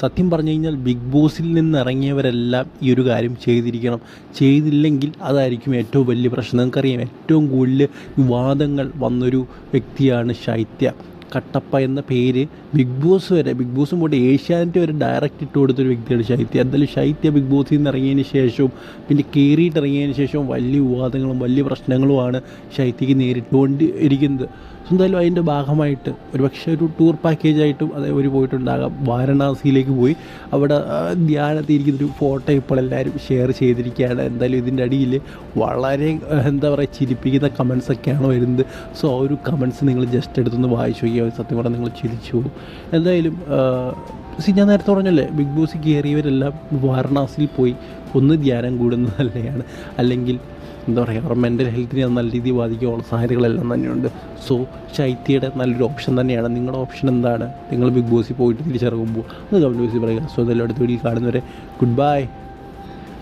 സത്യം പറഞ്ഞു കഴിഞ്ഞാൽ ബിഗ് ബോസിൽ നിന്ന് ഇറങ്ങിയവരെല്ലാം ഈ ഒരു കാര്യം ചെയ്തിരിക്കണം. ചെയ്തില്ലെങ്കിൽ അതായിരിക്കും ഏറ്റവും വലിയ പ്രശ്നം. നിങ്ങൾക്കറിയാം ഏറ്റവും കൂടുതൽ വിവാദങ്ങൾ വന്നൊരു വ്യക്തിയാണ് ശൈത്യ. കട്ടപ്പ എന്ന പേര് ബിഗ് ബോസ് വരെ. ബിഗ് ബോസും പോയിട്ട് ഏഷ്യാനെറ്റ് വരെ ഡയറക്റ്റ് ഇട്ട് കൊടുത്തൊരു വ്യക്തിയാണ് ശൈത്യ. എന്തായാലും ശൈത്യ ബിഗ് ബോസിൽ നിന്ന് ഇറങ്ങിയതിന് ശേഷവും പിന്നെ കയറിയിട്ട് ഇറങ്ങിയതിന് ശേഷവും വലിയ വിവാദങ്ങളും വലിയ പ്രശ്നങ്ങളുമാണ് ശൈത്യക്ക് നേരിട്ടുകൊണ്ട് ഇരിക്കുന്നത് എന്തായാലും അതിന്റെ ഭാഗമായിട്ട് ഒരു പക്ഷേ ഒരു ടൂർ പാക്കേജായിട്ടും അതേ ഒരു പോയിട്ടുണ്ടാകാം. വാരണാസിയിലേക്ക് പോയി. അവിടെ ധ്യാനത്തിരിക്കുന്നൊരു ഫോട്ടോ ഇപ്പോൾ എല്ലാവരും ഷെയർ ചെയ്തിരിക്കുകയാണ്. എന്തായാലും ഇതിന്റെ അടിയിൽ വളരെ എന്താ പറയുക ചിരിപ്പിക്കുന്ന കമൻസ് ഒക്കെയാണ് വരുന്നത്. സോ ആ ഒരു കമൻസ് നിങ്ങൾ ജസ്റ്റ് എടുത്തൊന്ന് വായിച്ചു നോക്കിയാൽ മതി. സത്യം പറഞ്ഞാൽ നിങ്ങൾ ചിരിച്ചു എന്തായാലും സി ഞാൻ നേരത്തെ പറഞ്ഞല്ലേ ബിഗ് ബോസ് കയറിയവരെല്ലാം വാരണാസിയിൽ പോയി ഒന്ന് ധ്യാനം കൂടുന്നത് നല്ലതാണ് അല്ലെങ്കിൽ എന്താ പറയുക അവരുടെ മെന്റൽ ഹെൽത്തിനെ നല്ല രീതിയിൽ ബാധിക്കാനുള്ള സാഹചര്യങ്ങളെല്ലാം തന്നെയുണ്ട്. സോ ശൈത്യയുടെ നല്ലൊരു ഓപ്ഷൻ തന്നെയാണ്. നിങ്ങളുടെ ഓപ്ഷൻ എന്താണ്? നിങ്ങൾ ബിഗ് ബോസിൽ പോയിട്ട് തിരിച്ചിറങ്ങുമ്പോൾ അത് കമന്റ് ബോസിൽ പറയുക. സോ ഇതെല്ലാം അടുത്ത വീട്ടിൽ കാണുന്നവരെ ഗുഡ് ബൈ